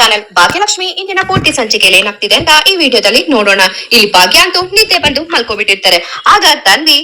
Channel Bhagyalakshmi, ಇಂದಿನ ಪೂರ್ತಿ ಸಂಚಿಕೆಯಲ್ಲಿ ಏನಾಗ್ತಿದೆ ಅಂತ ಈ ವಿಡಿಯೋದಲ್ಲಿ ನೋಡೋಣ. ಇಲ್ಲಿ ಭಾಗ್ಯ ಅಂತೂ ನಿದ್ದೆ ಬಂದು ಮಲ್ಕೊಬಿಟ್ಟಿರ್ತಾರೆ. ಆಗ ತಂದಿ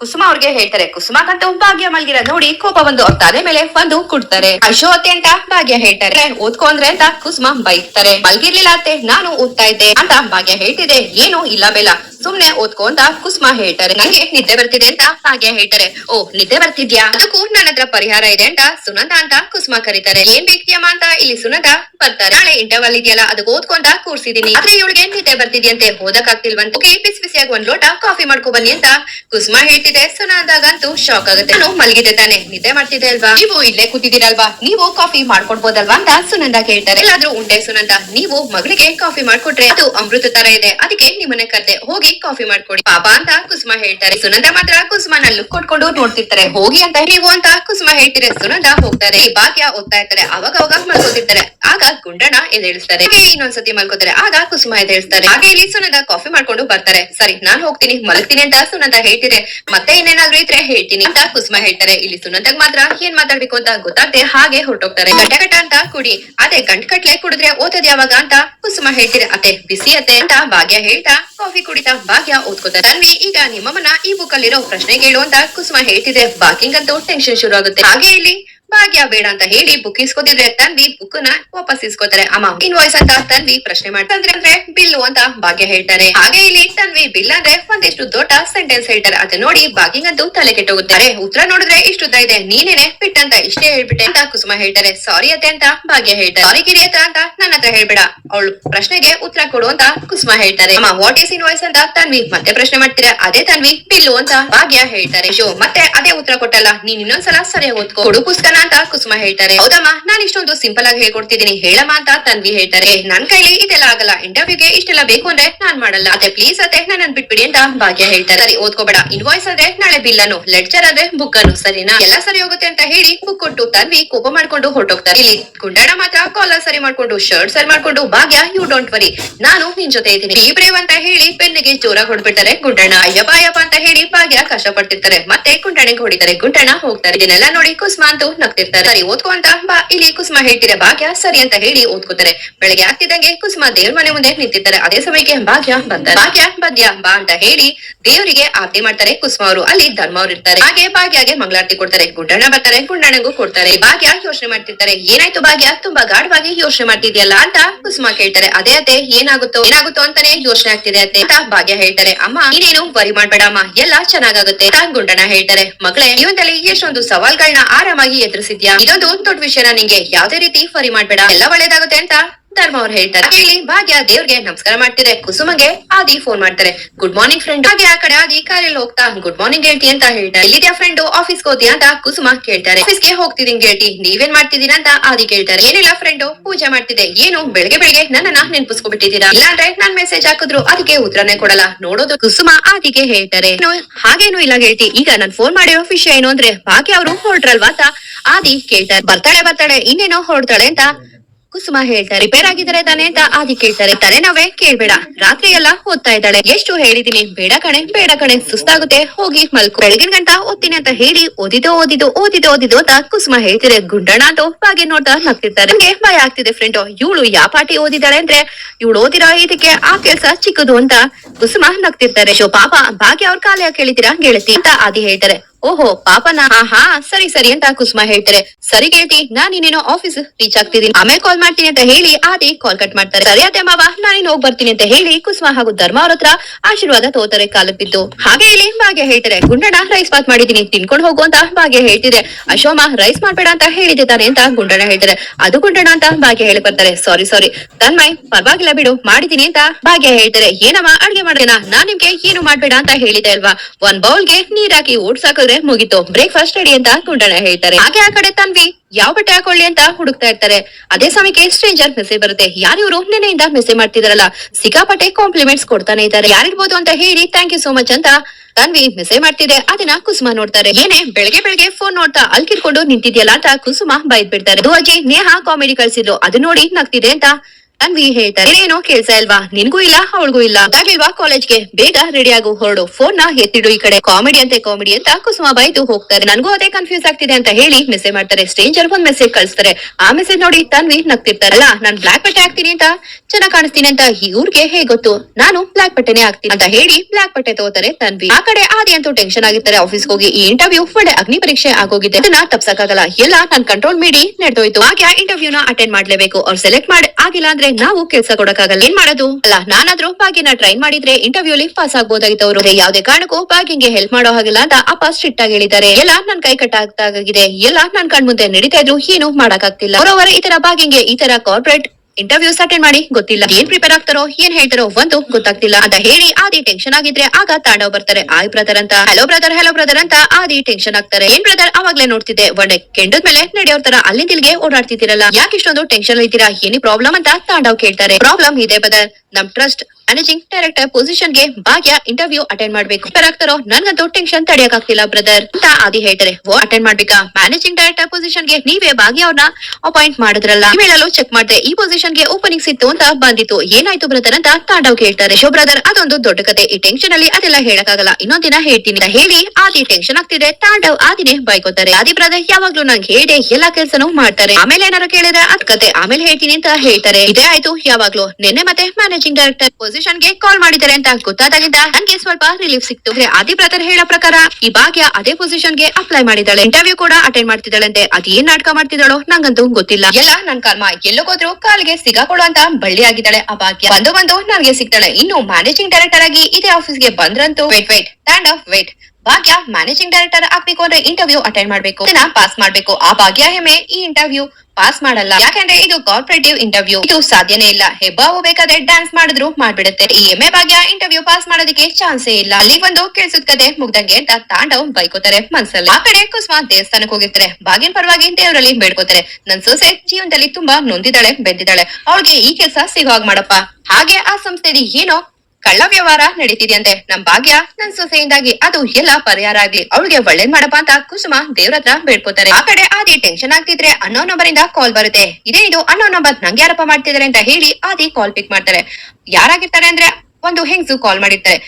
ಕುಸುಮ ಅವ್ರಿಗೆ ಹೇಳ್ತಾರೆ ಕುಸುಮಕ್ಕಂತೂ ಭಾಗ್ಯ ಮಲ್ಗಿರ ನೋಡಿ ಕೋಪ ಬಂದು ಅವ್ರ ಮೇಲೆ ಬಂದು ಕುಡ್ತಾರೆ ಅಶೋ ಅತ್ತೆ ಅಂತ ಭಾಗ್ಯ ಹೇಳ್ತಾರೆ, ಓದ್ಕೊ ಅಂದ್ರೆ ಅಂತ ಕುಸುಮ ಬೈತಾರೆ. ಮಲ್ಗಿರ್ಲಿಲ್ಲ ಅತ್ತೆ, ನಾನು ಓದ್ತಾ ಇದ್ದೆ ಅಂತ ಭಾಗ್ಯ ಹೇಳ್ತಿದೆ, ಏನು ಇಲ್ಲ ಬೇಲ. ಸುಮ್ನೆ ಓದ್ಕೊಂತ ಕುಸ್ಮಾ ಹೇಳ್ತಾರೆ, ನಂಗೆ ನಿದ್ದೆ ಬರ್ತಿದೆ ಅಂತ ಹಾಗೆ ಹೇಳ್ತಾರೆ. ಓ ನಿದ್ದೆ ಬರ್ತಿದ್ಯಾ? ಅದಕ್ಕೂ ನನ್ನ ಹತ್ರ ಪರಿಹಾರ ಇದೆ ಅಂತ ಸುನಂದ ಅಂತ ಕುಸ್ಮಾ ಕರೀತಾರೆ. ಏನ್ ಬೇಕಿಯಮ್ಮ ಅಂತ ಇಲ್ಲಿ ಸುನಂದ ಬರ್ತಾರೆ. ನಾಳೆ ಇಂಟರ್ವಲ್ ಇದೆಯಲ್ಲ, ಅದಕ್ಕೆ ಓದ್ಕೊಂಡ ಕೂರ್ಸಿದೀನಿ ಆದ್ರೆ ಇವಳಿಗೆ ನಿದ್ದೆ ಬರ್ತಿದ್ಯಂತೆ ಓದಕ್ ಆಗ್ತಿಲ್ವಂತ ಓಕೆ, ಬಿಸಿ ಬಿಸಿಯಾಗಿ ಒಂದ್ ಲೋಟ ಕಾಫಿ ಮಾಡ್ಕೊ ಬನ್ನಿ ಅಂತ ಕುಸ್ಮಾ ಹೇಳ್ತಿದೆ. ಸುನಂದಾಗಂತೂ ಶಾಕ್ ಆಗುತ್ತೆ. ನಾನು ಮಲಗಿದೆ ತಾನೆ. ನಿದ್ದೆ ಮಾಡ್ತಿದ್ದೆ ಅಲ್ವಾ? ನೀವು ಇಲ್ಲೇ ಕೂತಿದ್ದೀರಲ್ವಾ? ನೀವು ಕಾಫಿ ಮಾಡ್ಕೊಡ್ಬೋದಲ್ವಾ ಅಂತ ಸುನಂದ ಕೇಳ್ತಾರೆ. ಎಲ್ಲಾದ್ರೂ ಉಂಟೆ ಸುನಂದ. ನೀವು ಮಗಳಿಗೆ ಕಾಫಿ ಮಾಡ್ಕೊಟ್ರೆ ಅದು ಅಮೃತ ತರ ಇದೆ. ಅದಕ್ಕೆ ನಿಮ್ಮನ್ನ ಕರೆದೆ. ಹೋಗಿ ಕಾಫಿ ಮಾಡ್ಕೊಡಿ. ಪಾಪ ಅಂತ ಕುಸುಮ ಹೇಳ್ತಾರೆ. ಸುನಂದ ಮಾತ್ರ ಕುಸುಮನ ಲುಕ್ ಕೊಟ್ಕೊಂಡು ನೋಡ್ತಿರ್ತಾರೆ. ಹೋಗಿ ಅಂತ ನೀವು ಅಂತ ಕುಸುಮ ಹೇಳ್ತಾರೆ ಸುನಂದ ಹೋಗ್ತಾರೆ. ಭಾಗ್ಯ ಓದ್ತಾ ಇರ್ತಾರೆ. ಅವಾಗ ಅವಾಗ ಮಲ್ಕೋತಿರ್ತಾರೆ. ಆಗ ಗುಂಡಣ ಎದ್ದೇಳಿಸ್ತಾರೆ ಹಾಗೆ ಇನ್ನೊಂದ್ಸತಿ ಮಲ್ಕೋತಾರೆ. ಆಗ ಕುಸುಮ ಹೇಳ್ತಾರೆ. ಹಾಗೆ ಇಲ್ಲಿ ಸುನಂದ ಕಾಫಿ ಮಾಡ್ಕೊಂಡು ಬರ್ತಾರೆ. ಸರಿ, ನಾನ್ ಹೋಗ್ತೀನಿ, ಮಲಗ್ತೀನಿ ಅಂತ ಸುನಂದ ಹೇಳ್ತಿದೆ ಮತ್ತೆ ಇನ್ನೇನಾದ್ರೂ ಇದ್ರೆ ಹೇಳ್ತೀನಿ ಅಂತ ಕುಸುಮ ಹೇಳ್ತಾರೆ. ಇಲ್ಲಿ ಸುನಂದಗ್ ಮಾತ್ರ ಏನ್ ಮಾತಾಡ್ಬೇಕು ಅಂತ ಗೊತ್ತಾಗ್ದೆ ಹಾಗೆ ಹೊರಟೋಗ್ತಾರೆ. ಗಂಟೆ ಅಂತ ಕುಡಿ, ಅದೇ ಗಂಟ್ ಕಟ್ಲೆ ಕುಡಿದ್ರೆ ಓದೋದ್ ಯಾವಾಗ ಅಂತ ಕುಸುಮ ಹೇಳ್ತಿದೆ ಅತ್ತೆ, ಬಿಸಿ ಅತ್ತೆ, ಅಂತ ಭಾಗ್ಯ ಹೇಳ್ತಾ ಕಾಫಿ ಕುಡಿತಾ ಭಾಗ್ಯ ಓದ್ಕೋತಾರೆ ತನ್ವಿ ಈಗ ನಿಮ್ಮಮ್ಮನ ಈ ಬುಕ್ ಅಲ್ಲಿರೋ ಪ್ರಶ್ನೆ ಕೇಳು ಅಂತ ಕುಸುಮ ಹೇಳ್ತಿದೆ. ಬಾಕಿಂಗ್ ಅಂತೂ ಟೆನ್ಷನ್ ಶುರು ಆಗುತ್ತೆ ಹಾಗೆ ಇಲ್ಲಿ ಭಾಗ್ಯ ಬೇಡ ಅಂತ ಹೇಳಿ ಬುಕ್ ಇಸ್ಕೋತಿದ್ರೆ ತನ್ವಿ ಬುಕ್ನ ವಾಪಸ್ ಇಸ್ಕೋತಾರೆ. ಅಮ್ಮ ಇನ್ವಾಯ್ಸ್ ಅಂತ ತನ್ವಿ ಪ್ರಶ್ನೆ ಮಾಡ್ತಾರೆ ಅಂದ್ರೆ ಬಿಲ್ಲು ಅಂತ ಭಾಗ್ಯ ಹೇಳ್ತಾರೆ. ಹಾಗೆ ಇಲ್ಲಿ ತನ್ವಿ ಬಿಲ್ ಅಂದ್ರೆ ಒಂದಿಷ್ಟು ದೊಡ್ಡ ಸೆಂಟೆನ್ಸ್ ಹೇಳ್ತಾರೆ. ಅದನ್ನ ನೋಡಿ ಬಾಗಿಂಗ್ ಅಂತೂ ತಲೆ ಕೆಟ್ಟೋಗುತ್ತಾರೆ ಉತ್ತರ ನೋಡಿದ್ರೆ ಇಷ್ಟುದ್ದ ಇದೆ. ನೀನೇನೆ ಬಿಟ್ ಅಂತ ಇಷ್ಟೇ ಹೇಳ್ಬಿಟ್ಟೆ ಅಂತ ಕುಸುಮ ಹೇಳ್ತಾರೆ. ಸಾರಿ ಅತ್ತೆ ಅಂತ ಭಾಗ್ಯ ಹೇಳ್ತಾರೆ. ಸಾರಿ ಕಿರಿ ಹತ್ರ ಅಂತ ನನ್ನ ಹತ್ರ ಹೇಳ್ಬೇಡ. ಅವಳು ಪ್ರಶ್ನೆಗೆ ಉತ್ತರ ಕೊಡು ಅಂತ ಕುಸುಮ ಹೇಳ್ತಾರೆ. ಅಮ್ಮ ವಾಟ್ ಈಸ್ ಇನ್ವಾಯ್ಸ್ ಅಂತ ತನ್ವಿ ಮತ್ತೆ ಪ್ರಶ್ನೆ ಮಾಡ್ತೀರಾ? ಅದೇ ತನ್ವಿ ಬಿಲ್ಲು ಅಂತ ಭಾಗ್ಯ ಹೇಳ್ತಾರೆ. ಶೋ ಮತ್ತೆ ಅದೇ ಉತ್ತರ ಕೊಟ್ಟಲ್ಲ. ನೀನ್ ಇನ್ನೊಂದ್ಸಲ ಸರಿ ಓದ್ಕೊ. ಕೊಡು ಅಂತ ಕುಸುಮ ಹೇಳ್ತಾರೆ. ಹೌದಮ್ಮ ನಾನು ಇಷ್ಟೊಂದು ಸಿಂಪಲ್ ಆಗಿ ಹೇಳ್ಕೊಡ್ತಿದ್ದೀನಿ. ಹೇಳಮ್ಮ ಅಂತ ತನ್ವಿ ಹೇಳ್ತಾರೆ. "ಏ, ನನ್ ಕೈಲಿ ಇದೆಲ್ಲ ಆಗಲ್ಲ. ಇಂಟರ್ವ್ಯೂಗೆ ಇಷ್ಟೆಲ್ಲ ಬೇಕು ಅಂದ್ರೆ ನಾನ್ ಮಾಡಲ್ಲ. ಅದೇ ಪ್ಲೀಸ್ ಅತ್ತೆ ನನ್ನ ಬಿಟ್ಬಿಡಿ ಅಂತ ಭಾಗ್ಯ ಹೇಳ್ತಾರೆ. ಸರಿ ಓದ್ಕೋಬೇಡ. ಇನ್ವಾಯ್ಸ್ ಅಂದ್ರೆ ನಾಳೆ ಬಿಲ್ ಅನ್ನು ಲೆಡ್ಜರ್ ಅಂದ್ರೆ ಬುಕ್ ಅನ್ನು ಸರಿನಾ? ಎಲ್ಲ ಸರಿ ಹೋಗುತ್ತೆ ಅಂತ ಹೇಳಿ ಬುಕ್ ಕೊಟ್ಟು ತನ್ವಿ ಕೋಪ ಮಾಡ್ಕೊಂಡು ಹೊರಟೋಗ್ತಾರೆ ಇಲ್ಲಿ ಗುಂಡಣ್ಣ ಮಾತ್ರ ಕಾಲರ್ ಸರಿ ಮಾಡ್ಕೊಂಡು ಶರ್ಟ್ ಸರಿ ಮಾಡ್ಕೊಂಡು ಭಾಗ್ಯ ಯು ಡೋಂಟ್ ವರಿ ನಾನು ನಿನ್ ಜೊತೆ ಇದ್ದೀನಿ. ಬಿ ಬ್ರೇವ್ ಅಂತ ಹೇಳಿ ಪೆನ್ನಿಗೆ ಜೋರಾಗಿ ಹೊಡ್ಬಿಡ್ತಾರೆ ಗುಂಡಣ್ಣ ಅಯ್ಯಪ್ಪ ಅಯ್ಯಪ್ಪ ಅಂತ ಹೇಳಿ ಭಾಗ್ಯ ಕಷ್ಟ ಪಡ್ತಿರ್ತಾರೆ ಮತ್ತೆ ಗುಂಡಣ್ಣಗೆ ಹೊಡಿತಾರೆ. ಗುಂಡಣ್ಣ ಹೋಗ್ತಾರೆ. ಇದನ್ನೆಲ್ಲ ನೋಡಿ ಕುಸ್ಮಾ ಅಂತೂ ನಗ್ತಿರ್ತಾರೆ ಸರಿ ಓದ್ಕೋ ಬಾ, ಇಲ್ಲಿ ಕುಸುಮ ಹೇಳ್ತಿರ ಭಾಗ್ಯ ಸರಿ ಅಂತ ಹೇಳಿ ಓದ್ಕೋತಾರೆ. ಬೆಳಗ್ಗೆ ಆಗ್ತಿದ್ದಂಗೆ ಕುಸುಮ ದೇವ್ರ ಮನೆ ಮುಂದೆ ನಿಂತಿರ್ತಾರೆ. ಅದೇ ಸಮಯಕ್ಕೆ ಭಾಗ್ಯ ಬರ್ತಾರೆ ಭಾಗ್ಯ ಬದ್ಯ ಬಾ ಅಂತ ಹೇಳಿ ದೇವರಿಗೆ ಆರತಿ ಮಾಡ್ತಾರೆ ಕುಸುಮ ಅವರು. ಅಲ್ಲಿ ಧರ್ಮ ಅವ್ರು ಇರ್ತಾರೆ. ಹಾಗೆ ಭಾಗ್ಯಗೆ ಮಂಗಳಾರತಿ ಕೊಡ್ತಾರೆ. ಗುಂಡಣ್ಣ ಬರ್ತಾರೆ, ಗುಂಡಣ್ಣಗೂ ಕೊಡ್ತಾರೆ. ಭಾಗ್ಯ ಯೋಚನೆ ಮಾಡ್ತಿರ್ತಾರೆ. ಏನಾಯ್ತು ಭಾಗ್ಯ? ತುಂಬಾ ಗಾಢವಾಗಿ ಯೋಚನೆ ಮಾಡ್ತಿದ್ಯಲ್ಲ ಅಂತ ಕುಸುಮ ಕೇಳ್ತಾರೆ. ಅದೇ ಅತ್ತೆ, ಏನಾಗುತ್ತೋ? ಏನಾಗುತ್ತೋ ಅಂತಾನೆ ಯೋಚನೆ ಆಗ್ತಿದೆ ಅತ್ತೆ ಅಂತ ಭಾಗ್ಯ ಹೇಳ್ತಾರೆ. ಅಮ್ಮ, ನೀನೇನು ವರಿ ಮಾಡ್ಬೇಡ ಅಮ್ಮ ಎಲ್ಲ ಚೆನ್ನಾಗಾಗುತ್ತೆ ಅಂತ ಗುಂಡಣ್ಣ ಹೇಳ್ತಾರೆ. ಮಗಳೇ, ಜೀವನದಲ್ಲಿ ಎಷ್ಟೊಂದು ಸವಾಲ್ಗಳನ್ನ ಆರಾಮಾಗಿ ಎದುರಿಸಿದ್ಯಾ? ಇದೊಂದು ದೊಡ್ಡ ವಿಷಯನ. ನಿಂಗೆ ಯಾವ್ದೇ ರೀತಿ ಫರಿ ಮಾಡ್ಬೇಡ. ಎಲ್ಲ ಒಳ್ಳೇದಾಗುತ್ತೆ ಅಂತ. ಧರ್ಮ ಅವ್ರು ಹೇಳ್ತಾರೆ. ಹೇಳಿ ಭಾಗ್ಯ ದೇವ್ರಿಗೆ ನಮಸ್ಕಾರ ಮಾಡ್ತಿದೆ. ಕುಸುಮಗೆ ಆದಿ ಫೋನ್ ಮಾಡ್ತಾರೆ. ಗುಡ್ ಮಾರ್ನಿಂಗ್ ಫ್ರೆಂಡ್ ಹಾಗೆ ಆ ಕಡೆ ಆದಿ ಕಾರಲ್ಲಿ ಹೋಗ್ತಾ ಗುಡ್ ಮಾರ್ನಿಂಗ್ ಹೇಳ್ತಿ ಅಂತ ಹೇಳ್ತಾರೆ. ಇಲ್ಲಿದ್ಯಾ ಫ್ರೆಂಡ್ ಆಫೀಸ್ ಹೋಗ್ತೀಯ ಅಂತ ಕುಸುಮ ಕೇಳ್ತಾರೆ. ಆಫೀಸ್ಗೆ ಹೋಗ್ತಿದೀನಿ ಗೆಳತಿ ನೀವೇನ್ ಮಾಡ್ತಿದ್ದೀರಾ ಅಂತ ಆದಿ ಕೇಳ್ತಾರೆ. ಏನಿಲ್ಲ ಫ್ರೆಂಡ್ ಪೂಜೆ ಮಾಡ್ತಿದೆ ಏನು? ಬೆಳಗ್ಗೆ ಬೆಳಗ್ಗೆ ನನ್ನನ್ನ ನೆನ್ಪಿಸ್ಕೊಬಿಟ್ಟಿದ್ದೀರಾ? ಇಲ್ಲ ಅಂದ್ರೆ ನಾನ್ ಮೆಸೇಜ್ ಹಾಕಿದ್ರು. ಅದಕ್ಕೆ ಉತ್ತರನೇ ಕೊಡಲ್ಲ. ನೋಡೋದು ಕುಸುಮ ಆದಿಗೆ ಹೇಳ್ತಾರೆ. "ಏನು, ಹಾಗೇನು ಇಲ್ಲ ಹೇಳ್ತಿ ಈಗ ನಾನ್ ಫೋನ್ ಮಾಡಿರೋ ವಿಷಯ ಏನು ಅಂದ್ರೆ ಭಾಗ್ಯ ಅವರು ಹೊರಟ್ರಲ್ವಾ ಅಂತ ಆದಿ ಕೇಳ್ತಾರೆ. ಬರ್ತಾಳೆ ಬರ್ತಾಳೆ. ಇನ್ನೇನೋ ಹೊರಡ್ತಾಳೆ ಅಂತ ಕುಸುಮ ಹೇಳ್ತಾರೆ ರಿಪೇರ್ ಆಗಿದ್ದಾರೆ ತಾನೆ ಅಂತ ಆದಿ ಕೇಳ್ತಾರೆ ತಲೆನೋವೇ ಕೇಳ್ಬೇಡ. ರಾತ್ರಿ ಎಲ್ಲ ಓದ್ತಾ ಇದ್ದಾಳೆ. ಎಷ್ಟು ಹೇಳಿದೀನಿ ಬೇಡ ಕಣೆ ಬೇಡ ಕಣೆ, ಸುಸ್ತಾಗುತ್ತೆ, ಹೋಗಿ ಮಲ್ಕು. ಬೆಳಗಿನ ಗಂಟ ಓದ್ತೀನಿ ಅಂತ ಹೇಳಿ, ಓದಿದೋ ಓದಿದೋ ಓದಿದೋ ಓದಿದೋ ಅಂತ ಕುಸುಮ ಹೇಳ್ತಿದೆ. ಗುಂಡಣ ಅಂತ ಬಾಗೆ ನೋಡ್ತಾ ನಗ್ತಿರ್ತಾರೆ. ನಂಗೆ ಭಯ ಆಗ್ತಿದೆ ಫ್ರೆಂಡ್ ಇವಳು ಯಾವ ಪಾಟಿ ಓದಿದಾಳೆ ಅಂದ್ರೆ, ಇವಳು ಓದಿರೋ ಇದಕ್ಕೆ ಆ ಕೆಲ್ಸ ಚಿಕ್ಕದು ಅಂತ ಕುಸುಮ ನಗ್ತಿರ್ತಾರೆ. ಶೋ ಪಾಪ, ಭಾಗ್ಯ ಅವ್ರ ಕಾಲ ಕೇಳಿದಿರಾ ಗೆಳತಿ ಅಂತ ಆದಿ ಹೇಳ್ತಾರೆ. ಓಹೋ, ಪಾಪನಾ? ಹಾ ಸರಿ ಸರಿ ಅಂತ ಕುಸುಮ ಹೇಳ್ತಾರೆ ಸರಿ ಕೇಳ್ತಿ ನಾನ್ ಆಫೀಸ್ ರೀಚ್ ಆಗ್ತಿದ್ದೀನಿ. ಆಮೇಲೆ ಕಾಲ್ ಮಾಡ್ತೀನಿ ಅಂತ ಹೇಳಿ ಆದಿ ಕಾಲ್ ಕಟ್ ಮಾಡ್ತಾರೆ. ಸರಿ ಅತ್ತೆ ಮಾವ ನಾನೇನು ಹೋಗ್ ಬರ್ತೀನಿ ಅಂತ ಹೇಳಿ ಕುಸುಮ ಹಾಗೂ ಧರ್ಮ ಅವ್ರ ಹತ್ರ ಆಶೀರ್ವಾದ ತೋತಾರೆ ಕಾಲಕ್ ಬಿದ್ದು ಹಾಗೆ ಹೇಳಿ ಭಾಗ್ಯ ಹೇಳ್ತಾರೆ. ಗುಂಡಣ ರೈಸ್ ಬಾತ್ ಮಾಡಿದೀನಿ ತಿನ್ಕೊಂಡು ಹೋಗು ಅಂತ ಭಾಗ್ಯ ಹೇಳ್ತಿದೆ. ಅಶೋಮ ರೈಸ್ ಮಾಡ್ಬೇಡ ಅಂತ ಹೇಳಿದೆ ತಾನೆ ಅಂತ ಗುಂಡಣ ಹೇಳ್ತಾರೆ. ಅದು ಗುಂಡಣ ಅಂತ ಭಾಗ್ಯ ಹೇಳಿ ಬರ್ತಾರೆ. ಸಾರಿ ಸಾರಿ ತನ್ಮಯ್, ಪರವಾಗಿಲ್ಲ ಬಿಡು ಮಾಡಿದೀನಿ ಅಂತ ಭಾಗ್ಯ ಹೇಳ್ತಾರೆ. ಏನಮ್ಮ ಅಡ್ಗೆ ಮಾಡ್ದೇನಾ ನಾನ್ ನಿಮ್ಗೆ ಏನು ಮಾಡ್ಬೇಡ ಅಂತ ಹೇಳಿದೆ ಅಲ್ವಾ? ಒಂದ್ ಬೌಲ್ಗೆ ನೀರ್ ಹಾಕಿ ಊಟ ಸಾಕಿದ್ರೆ ಮುಗಿತು. ಬ್ರೇಕ್ಫಾಸ್ಟ್ ರೆಡಿ ಅಂತ ಗುಂಡಣ್ಣ ಹೇಳ್ತಾರೆ. ಹಾಗೆ ಆ ಕಡೆ ತನ್ವಿ, ಯಾವ ಬಟ್ಟೆ ಹಾಕೊಳ್ಳಿ ಅಂತ ಹುಡುಕ್ತಾ ಇರ್ತಾರೆ. ಅದೇ ಸಮಯಕ್ಕೆ ಸ್ಟ್ರೇಂಜರ್ ಮೆಸೇಜ್ ಬರುತ್ತೆ. ಯಾರಿವರು ನೆನೆಯಿಂದ ಮೆಸೇಜ್ ಮಾಡ್ತಿದಾರಲ್ಲ. ಸಿಕ್ಕಾಪಟ್ಟೆ ಕಾಂಪ್ಲಿಮೆಂಟ್ಸ್ ಕೊಡ್ತಾನೆ ಇದ್ದಾರೆ. ಯಾರಿರ್ಬೋದು ಅಂತ ಹೇಳಿ ಥ್ಯಾಂಕ್ ಯು ಸೋ ಮಚ್ ಅಂತ ತನ್ವಿ ಮೆಸೇಜ್ ಮಾಡ್ತಿದೆ. ಅದನ್ನ ಕುಸುಮ ನೋಡ್ತಾರೆ. ಏನೇ, ಬೆಳಗ್ಗೆ ಬೆಳಗ್ಗೆ ಫೋನ್ ನೋಡ್ತಾ ಅಲ್ಕಿರ್ಕೊಂಡು ನಿಂತಿದ್ಯಲ್ಲ ಅಂತ ಕುಸುಮ ಬೈದ್ ಬಿಡ್ತಾರೆ ಅಜ್ಜಿ ನೇಹಾ ಕಾಮಿಡಿ ಕಳ್ಸಿದ್ರು ಅದು ನೋಡಿ ನಗ್ತಿದೆ ಅಂತ ತನ್ವಿ ಹೇಳ್ತಾರೆ ಏನೋ ಕೇಳ್ಸ ಇಲ್ವಾ? ನಿನ್ಗೂ ಇಲ್ಲ, ಅವಳಿಗೂ ಇಲ್ಲ. ಗೊತ್ತಾಗ್ಲಿಲ್ವಾ ಕಾಲೇಜ್ಗೆ? ಬೇಗ ರೆಡಿ ಆಗು, ಹೊರಡು. ಫೋನ್ನ ಎತ್ತಿಡು ಈ ಕಡೆ. ಕಾಮಿಡಿ ಅಂತೆ ಕಾಮಿಡಿ ಅಂತ ಕುಸುಮ ಬೈದು ಹೋಗ್ತಾರೆ. ನನ್ಗೂ ಅದೇ ಕನ್ಫ್ಯೂಸ್ ಆಗ್ತಿದೆ ಅಂತ ಹೇಳಿ ಮೆಸೇಜ್ ಮಾಡ್ತಾರೆ. ಸ್ಟ್ರೇಂಜರ್ ಒಂದ್ ಮೆಸೇಜ್ ಕಳಿಸ್ತಾರೆ. ಆ ಮೆಸೇಜ್ ನೋಡಿ ತನ್ವಿ ನಗ್ತಿರ್ತಾರಲ್ಲ, ನಾನು ಬ್ಲಾಕ್ ಬಟ್ಟೆ ಹಾಕ್ತೀನಿ ಅಂತ? ಚೆನ್ನಾಗ್ ಕಾಣಿಸ್ತೀನಿ ಅಂತ ಇವ್ರಿಗೆ ಹೇಗ್ ಗೊತ್ತು? ನಾನು ಬ್ಲಾಕ್ ಬಟ್ಟೆನೆ ಹಾಕ್ತೀನಿ ಅಂತ ಹೇಳಿ ಬ್ಲಾಕ್ ಪಟ್ಟೆ ತಗೋತಾರೆ ತನ್ವಿ ಆ ಕಡೆ ಆದಿ ಅಂತೂ ಟೆನ್ಷನ್ ಆಗಿರ್ತಾರೆ. ಆಫೀಸ್ ಹೋಗಿ ಈ ಇಂಟರ್ವ್ಯೂ ಒಳ್ಳೆ ಅಗ್ನಿ ಪರೀಕ್ಷೆ ಆಗೋಗಿದೆ. ಅದನ್ನ ತಪ್ಸಕ್ಕಾಗಲ್ಲ. ಎಲ್ಲ ನಾನ್ ಕಂಟ್ರೋಲ್ ಮೀಡಿ ನಡೆದೋಯ್ತು. ಹಾಗೆ ಇಂಟರ್ವ್ಯೂ ನ ಅಟೆಂಡ್ ಮಾಡ್ಲೇಬೇಕು. ಅವ್ರು ಸೆಲೆಕ್ಟ್ ಮಾಡಿ ಆಗಿಲ್ಲ ಅಂದ್ರೆ ನಾವು ಕೆಲ್ಸ ಕೊಡಕ್ಕಾಗಲ್ಲ. ಏನ್ ಮಾಡೋದು? ಅಲ್ಲ, ನಾನಾದ್ರೂ ಭಾಗ್ಯನ ಟ್ರೈ ಮಾಡಿದ್ರೆ ಇಂಟರ್ವ್ಯೂ ಅಲ್ಲಿ ಪಾಸ್ ಆಗ್ಬೋದಾಗಿತ್ತು ಅವರು ಯಾವ್ದೇ ಕಾರಣಕ್ಕೂ ಭಾಗ್ಯಂಗೆ ಹೆಲ್ಪ್ ಮಾಡೋ ಹಾಗಿಲ್ಲ ಅಂತ ಅಪ್ಪ ಸ್ಟ್ರಿಕ್ಟ್ ಆಗಿ ಹೇಳಿದ್ದಾರೆ. ಎಲ್ಲ ನನ್ ಕೈ ಆಗಿದೆ ಎಲ್ಲ ನನ್ ಕಣ್ ಮುಂದೆ ನಡೀತಾ ಇದ್ರು. ಏನು ಮಾಡಕ್ಕಾಗ್ತಿಲ್ಲ. ಅವರವರ ಈ ತರ ಭಾಗ್ಯಂಗೆ ಈ ತರ ಕಾರ್ಪೊರೇಟ್ ಇಂಟರ್ವ್ಯೂಸ್ ಅಟೆಂಡ್ ಮಾಡಿ? ಗೊತ್ತಿಲ್ಲ. ಏನ್ ಪ್ರಿಪೇರ್ ಆಗ್ತಾರೋ, ಏನ್ ಹೇಳ್ತಾರೋ ಒಂದು ಗೊತ್ತಾಗ್ತಿಲ್ಲ. ಅಂತ ಹೇಳಿ ಆದಿ ಟೆನ್ಷನ್ ಆಗಿದ್ರೆ ಆಗ ತಾಂಡವ್ ಬರ್ತಾರೆ. ಆಯ್ ಬ್ರದರ್ ಅಂತ ಹಲೋ ಬ್ರದರ್ ಹಲೋ ಬ್ರದರ್ ಅಂತ ಆದಿ ಟೆನ್ಷನ್ ಆಗ್ತಾರೆ. ಏನ್ ಬ್ರದರ್ ಅವಾಗ್ಲೇ ನೋಡ್ತಿದ್ದೆ. ಒಳ್ಳೆ ಕೆಂಡದ ಮೇಲೆ ನಡೆಯೋರ್ ತರ ಅಲ್ಲಿ ಇಲ್ಲಿಗೆ ಓಡಾಡ್ತಿದ್ದೀರಲ್ಲ. ಯಾಕೆ ಇಷ್ಟೊಂದು ಟೆನ್ಷನ್ ಇದ್ದೀರಾ? ಏನಿ ಪ್ರಾಬ್ಲಮ್ ಅಂತ ತಾಂಡವ್ ಕೇಳ್ತಾರೆ. ಪ್ರಾಬ್ಲಮ್ ಇದೆ ಬ್ರದರ್ ನಮ್ ಟ್ರಸ್ಟ್ ಮ್ಯಾನೇಜಿಂಗ್ ಡೈರೆಕ್ಟರ್ ಪೊಸಿಷನ್ಗೆ ಭಾಗ್ಯ ಇಂಟರ್ವ್ಯೂ ಅಟೆಂಡ್ ಮಾಡ್ಬೇಕು. ಆಗ್ತಾರೋ ನನ್ಗಂತೂ ಟೆನ್ಷನ್ ತಡೆಯಕ್ಕಾಗ್ತಿಲ್ಲ ಬ್ರದರ್ ಅಂತ ಆದಿ ಹೇಳ್ತಾರೆ. ಓ ಅಟೆಂಡ್ ಮಾಡ್ಬೇಕಾ? ಮ್ಯಾನೇಜಿಂಗ್ ಡೈರೆಕ್ಟರ್ ಪೊಸಿಷನ್ಗೆ ನೀವೇ ಭಾಗ್ಯ ಅವ್ರನ್ನ ಅಪಾಯಿಂಟ್ ಮಾಡಿದ್ರಲ್ಲ. ಹೇಳಲು ಚೆಕ್ ಮಾಡಿದೆ, ಈ ಪೊಸಿಷನ್ಗೆ ಓಪನಿಂಗ್ ಸಿತ್ತು ಅಂತ ಬಂದಿತ್ತು. ಏನಾಯ್ತು ಬ್ರದರ್ ಅಂತ ತಾಂಡವ್ ಕೇಳ್ತಾರೆ. ಶೋ ಬ್ರದರ್ ಅದೊಂದು ದೊಡ್ಡ ಕತೆ. ಈ ಟೆನ್ಷನ್ ಅಲ್ಲಿ ಅದೆಲ್ಲ ಹೇಳಕ್ಕಾಗಲ್ಲ. ಇನ್ನೊಂದ್ ದಿನ ಹೇಳ್ತೀನಿ ಅಂತ ಹೇಳಿ ಆದಿ ಟೆನ್ಷನ್ ಆಗ್ತಿದೆ. ತಾಂಡವ್ ಆದಿನೇ ಬೈಕೋತಾರೆ. ಆದಿ ಬ್ರದರ್ ಯಾವಾಗ್ಲೂ ನಂಗೆ ಹೇಳಿ ಎಲ್ಲಾ ಕೆಲಸನೂ ಮಾಡ್ತಾರೆ. ಆಮೇಲೆ ಏನಾರು ಕೇಳಿದ್ರೆ ಅದ್ ಕತೆ. ಆಮೇಲೆ ಹೇಳ್ತೀನಿ ಅಂತ ಹೇಳ್ತಾರೆ. ಇದೇ ಆಯ್ತು ಯಾವಾಗ್ಲೂ. ನಿನ್ನೆ ಮತ್ತೆ ಮ್ಯಾನೇಜಿಂಗ್ ಡೈರೆಕ್ಟರ್ ಪೊಸಿಷನ್ ಗೆ ಕಾಲ್ ಮಾಡಿದ್ದಾರೆ ಅಂತ ಗೊತ್ತಾದಾಗಿಂದ ನನ್ಗೆ ಸ್ವಲ್ಪ ರಿಲೀಫ್ ಸಿಕ್ತು. ಅಂದ್ರೆ ಆದಿ ಬ್ರದರ್ ಹೇಳೋ ಪ್ರಕಾರ ಈ ಭಾಗ್ಯ ಅದೇ ಪೊಸಿಷನ್ಗೆ ಅಪ್ಲೈ ಮಾಡಿದ್ದಾಳೆ. ಇಂಟರ್ವ್ಯೂ ಕೂಡ ಅಟೆಂಡ್ ಮಾಡ್ತಿದ್ದಾಳಂತೆ. ಅದೇನ್ ನಾಟಕ ಮಾಡ್ತಿದ್ದಾಳೋ ನಂಗಂತೂ ಗೊತ್ತಿಲ್ಲ. ಎಲ್ಲ ನನ್ ಕರ್ಮ. ಎಲ್ಲೋಗೋದ್ರು ಕಾಲ್ಗೆ ಸಿಗಾಕೊಳ್ಳೋ ಅಂತ ಬಳ್ಳಿ ಆಗಿದ್ದಾಳೆ ಆ ಭಾಗ್ಯ. ಬಂದು ಬಂದು ನನಗೆ ಸಿಗ್ತಾಳೆ. ಇನ್ನು ಮ್ಯಾನೇಜಿಂಗ್ ಡೈರೆಕ್ಟರ್ ಆಗಿ ಇದೇ ಆಫೀಸ್ಗೆ ಬಂದ್ರಂತೂ wait wait stand off wait Bhagya managing director ಆಗ್ಬೇಕು ಅಂದ್ರೆ ಇಂಟರ್ವ್ಯೂ ಅಟೆಂಡ್ ಮಾಡ್ಬೇಕು ಪಾಸ್ ಮಾಡ್ಬೇಕು. ಆ ಭಾಗ್ಯ ಹೆಮ್ಮೆ ಈ ಇಂಟರ್ವ್ಯೂ ಪಾಸ್ ಮಾಡಲ್ಲ. ಯಾಕಂದ್ರೆ ಇದು ಕಾರ್ಪೊರೇಟಿವ್ ಇಂಟರ್ವ್ಯೂ ಇದು ಸಾಧ್ಯನೇ ಇಲ್ಲ. ಹೆಬ್ಬಾವು ಬೇಕಾದ್ರೆ ಡ್ಯಾನ್ಸ್ ಮಾಡಿದ್ರು ಮಾಡ್ಬಿಡುತ್ತೆ. ಈ ಎಮ್ಮೆ ಭಾಗ್ಯ ಇಂಟರ್ವ್ಯೂ ಪಾಸ್ ಮಾಡೋದಕ್ಕೆ ಚಾನ್ಸೇ ಇಲ್ಲ. ಅಲ್ಲಿ ಒಂದು ಕೆಲ್ಸದ ಕತೆ ಮುಗ್ದಂಗೆ ತಾಂಡವ್ ಬೈಕೋತಾರೆ ಮನ್ಸಲ್ಲಿ. ಆ ಕಡೆ ಕುಸುಮ ದೇವಸ್ಥಾನಕ್ಕೆ ಹೋಗಿರ್ತಾರೆ. ಭಾಗ್ಯನ್ ಪರವಾಗಿ ದೇವರಲ್ಲಿ ಬೇಡ್ಕೋತಾರೆ. ನನ್ ಸೊಸೆ ಜೀವನದಲ್ಲಿ ತುಂಬಾ ನೊಂದಿದ್ದಾಳೆ, ಬೆಂದಿದ್ದಾಳೆ. ಅವಳಿಗೆ ಈ ಕೆಲಸ ಸಿಗೋ ಹಾಗ್ ಮಾಡಪ್ಪ. ಹಾಗೆ ಆ ಸಂಸ್ಥೆಯಲ್ಲಿ ಏನೋ ಕಳ್ಳ ವ್ಯವಹಾರ ನಡೀತಿದೆಯಂತೆ. ನಮ್ ಭಾಗ್ಯ ನನ್ ಸೊಸೆಯಿಂದಾಗಿ. ಅದು ಎಲ್ಲ ಪರಿಹಾರ ಆಗ್ಲಿ. ಅವಳಿಗೆ ಒಳ್ಳೇದ್ ಮಾಡಪ್ಪ ಅಂತ ಕುಸುಮ ದೇವ್ರತ್ರ ಬೇಡ್ಕೋತಾರೆ. ಆ ಕಡೆ ಆದಿ ಟೆನ್ಷನ್ ಆಗ್ತಿದ್ರೆ ಅನ್ನೋ ನಂಬರ್ ಇಂದ ಕಾಲ್ ಬರುತ್ತೆ. ಇದೇ ಇದು ಅನ್ನೋ ನಂಬರ್ ನಂಗೆ ಯಾರಪ್ಪ ಮಾಡ್ತಿದಾರೆ ಅಂತ ಹೇಳಿ ಆದಿ ಕಾಲ್ ಪಿಕ್ ಮಾಡ್ತಾರೆ. ಯಾರಾಗಿರ್ತಾರೆ ಅಂದ್ರೆ ಒಂದು ಹೆಂಗ್ಸು ಕಾಲ್ ಮಾಡಿರ್ತಾರೆ.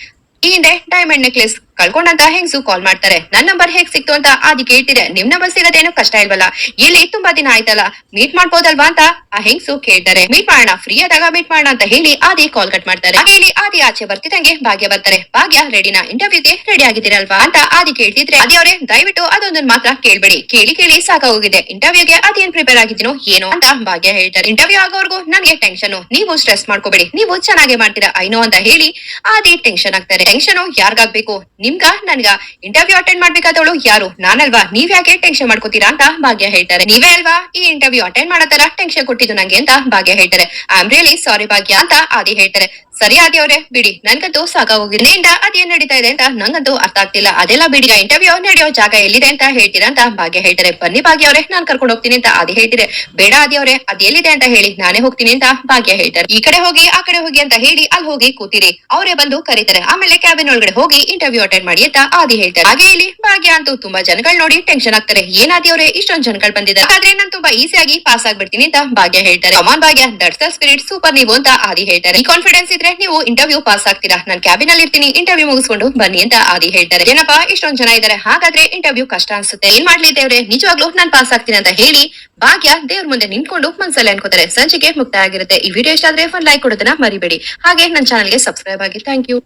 ಈ ಹಿಂದೆ ಡೈಮಂಡ್ ನೆಕ್ಲೆಸ್ ಕಳ್ಕೊಂಡಂತ ಹೆಂಗ್ಸು ಕಾಲ್ ಮಾಡ್ತಾರೆ? ನನ್ನ ನಂಬರ್ ಹೇಗ್ ಸಿಕ್ತು ಅಂತ ಆದಿ ಕೇಳ್ತಿದೆ ನಿಮ್ ನಂಬರ್ ಸಿಗದೇನು ಕಷ್ಟ ಇಲ್ವಲ್ಲ? ಇಲ್ಲಿ ತುಂಬಾ ದಿನ ಆಯ್ತಲ್ಲ? ಮೀಟ್ ಮಾಡ್ಬೋದಲ್ವಾ ಅಂತ ಆ ಹೆಂಗ್ಸು ಕೇಳ್ತಾರೆ. ಮೀಟ್ ಮಾಡೋಣ ಫ್ರೀ ಆದಾಗ ಮೀಟ್ ಮಾಡೋಣ ಅಂತ ಹೇಳಿ ಆದಿ ಕಾಲ್ ಕಟ್ ಮಾಡ್ತಾರೆ. ಹೇಳಿ ಆದಿ ಆಚೆ ಬರ್ತಿದಂಗೆ ಭಾಗ್ಯ ಬರ್ತಾರೆ. ಭಾಗ್ಯ ರೆಡಿನಾ ಇಂಟರ್ವ್ಯೂಗೆ ರೆಡಿ ಆಗಿದ್ದೀರಲ್ವಾ ಅಂತ ಆದಿ ಕೇಳ್ತಿದ್ರೆ, ಆದಿ ಅವರೇ, ದಯವಿಟ್ಟು ಅದೊಂದನ್ ಮಾತ್ರ ಕೇಳ್ಬೇಡಿ. ಕೇಳಿ ಕೇಳಿ ಸಾಕಾಗೋಗಿದೆ. ಇಂಟರ್ವ್ಯೂಗೆ ಅದೇನ್ ಪ್ರಿಪೇರ್ ಆಗಿದ್ದೀನೋ ಏನೋ ಅಂತ ಭಾಗ್ಯ ಹೇಳ್ತಾರೆ. ಇಂಟರ್ವ್ಯೂ ಆಗೋವರೆಗೂ ನನಗೆ ಟೆನ್ಷನ್ ನೀವು ಸ್ಟ್ರೆಸ್ ಮಾಡ್ಕೋಬೇಡಿ. ನೀವು ಚೆನ್ನಾಗಿ ಮಾಡ್ತೀರಾ ಐನೋ ಅಂತ ಹೇಳಿ ಆದಿ ಟೆನ್ಷನ್ ಆಗ್ತಾರೆ. ಟೆನ್ಷನ್ ಯಾರ್ಗಾಗ್ಬೇಕು? ನಿಮ್ಗ? ನನ್ಗ ಇಂಟರ್ವ್ಯೂ ಅಟೆಂಡ್ ಮಾಡ್ಬೇಕಾದವಳು ಯಾರು? ನಾನಲ್ವಾ? ನೀವ್ ಯಾಕೆ ಟೆನ್ಷನ್ ಮಾಡ್ಕೋತೀರಾ ಅಂತ ಭಾಗ್ಯ ಹೇಳ್ತಾರೆ. ನೀವೇ ಅಲ್ವಾ? ಈ ಇಂಟರ್ವ್ಯೂ ಅಟೆಂಡ್ ಮಾಡೋ ತರ ಟೆನ್ಷನ್ ಕೊಟ್ಟಿದ್ದು ನಂಗೆ ಅಂತ ಭಾಗ್ಯ ಹೇಳ್ತಾರೆ. ಐ ಆಮ್ ರಿಯಲಿ ಸಾರಿ ಭಾಗ್ಯ ಅಂತ ಆದಿ ಹೇಳ್ತಾರೆ. ಸರಿ ಅವ್ರೆ, ಬಿಡಿ. ನನ್ಗಂತೂ ಸಾಕಾಗೋಗಿದೆ. ಹೋಗಿದ್ದ ಅದೇನ್ ನಡೀತಾ ಇದೆ ಅಂತ ನಂಗಂತೂ ಅರ್ಥ ಆಗ್ತಿಲ್ಲ. ಅದೆಲ್ಲ ಬಿಡಿ. ಇಂಟರ್ವ್ಯೂ ನಡೆಯೋ ಜಾಗ ಎಲ್ಲಿದೆ ಅಂತ ಹೇಳ್ತೀರಾ ಅಂತ ಭಾಗ್ಯ ಹೇಳ್ತಾರೆ. ಬನ್ನಿ ಭಾಗ್ಯ ಅವ್ರೆ, ನಾನ್ ಕರ್ಕೊಂಡು ಹೋಗ್ತೀನಿ ಅಂತ ಅದೇ ಹೇಳ್ತಿದೆ. ಬೇಡ ಆದ್ಯವ್ರೆ ಅವ್ರೆ, ಅದ್ ಎಲ್ಲಿದೆ ಅಂತ ಹೇಳಿ ನಾನೇ ಹೋಗ್ತೀನಿ ಅಂತ ಭಾಗ್ಯ ಹೇಳ್ತಾರೆ. ಈ ಕಡೆ ಹೋಗಿ, ಆ ಕಡೆ ಹೋಗಿ ಅಂತ ಹೇಳಿ ಅಲ್ಲಿ ಹೋಗಿ ಕೂತಿರಿ. ಅವರೇ ಬಂದು ಕರೀತಾರೆ. ಆಮೇಲೆ ಕ್ಯಾಬಿನ್ ಒಳಗಡೆ ಹೋಗಿ ಇಂಟರ್ವ್ಯೂ ಅಟೆಂಡ್ ಮಾಡಿ ಅಂತ ಆದಿ ಹೇಳ್ತಾರೆ. ಹಾಗೆ ಇಲ್ಲಿ ಭಾಗ್ಯ ಅಂತೂ ತುಂಬಾ ಜನಗಳು ನೋಡಿ ಟೆನ್ಷನ್ ಆಗ್ತಾರೆ. ಏನಾದಿ ಇಷ್ಟೊಂದು ಇಷ್ಟೊಂದ್ ಜನಗಳು ಬಂದಿದ್ದಾರೆ. ಆದ್ರೆ ನಾನು ತುಂಬಾ ಈಸಿಯಾಗಿ ಪಾಸ್ ಆಗ್ಬಿಡ್ತೀನಿ ಅಂತ ಭಾಗ್ಯ ಹೇಳ್ತಾರೆ. ಅಮಾನ್ ಭಾಗ್ಯ ದಟ್ಸ್ ದ ಸ್ಪಿರಿಟ್ ಸೂಪರ್ ನೀವು ಅಂತ ಆದಿ ಹೇಳ್ತಾರೆ. ಈ ಕಾನ್ಫಿಡೆನ್ಸ್ ಇದ್ರೆ ನೀವು ಇಂಟರ್ವ್ಯೂ ಪಾಸ್ ಆಗ್ತೀರಾ? ನಾನು ಕ್ಯಾಬಿನ್ ಅಲ್ಲಿ ಇರ್ತೀನಿ. ಇಂಟರ್ವ್ಯೂ ಮುಗಿಸ್ಕೊಂಡು ಬನ್ನಿ ಅಂತ ಆದಿ ಹೇಳ್ತಾರೆ. ಏನಪ್ಪಾ? ಇಷ್ಟೊಂದು ಜನ ಇದಾರೆ. ಹಾಗಾದ್ರೆ ಇಂಟರ್ವ್ಯೂ ಕಷ್ಟ ಅನ್ಸುತ್ತೆ. ಏನ್ ಮಾಡ್ಲಿ ದೇವ್ರೆ? ನಿಜವಾಗ್ಲೂ ನಾನ್ ಪಾಸ್ ಆಗ್ತೀನಿ ಅಂತ ಹೇಳಿ ಭಾಗ್ಯ ದೇವ್ರ ಮುಂದೆ ನಿಂತ್ಕೊಂಡು ಮನ್ಸಲ್ಲಿ ಅನ್ಕೋತಾರೆ. ಸಂಜೆಗೆ ಮುಕ್ತಾಯ ಆಗಿರುತ್ತೆ. ಈ ವಿಡಿಯೋ ಇಷ್ಟ ಆದ್ರೆ ಫನ್ ಲೈಕ್ ಕೊಡೋದನ್ನ ಮರಿಬೇಡಿ. ಹಾಗೆ ನನ್ನ ಚಾನಲ್ಗೆ ಸಬ್ಸ್ಕ್ರೈಬ್ ಆಗಿ. Thank you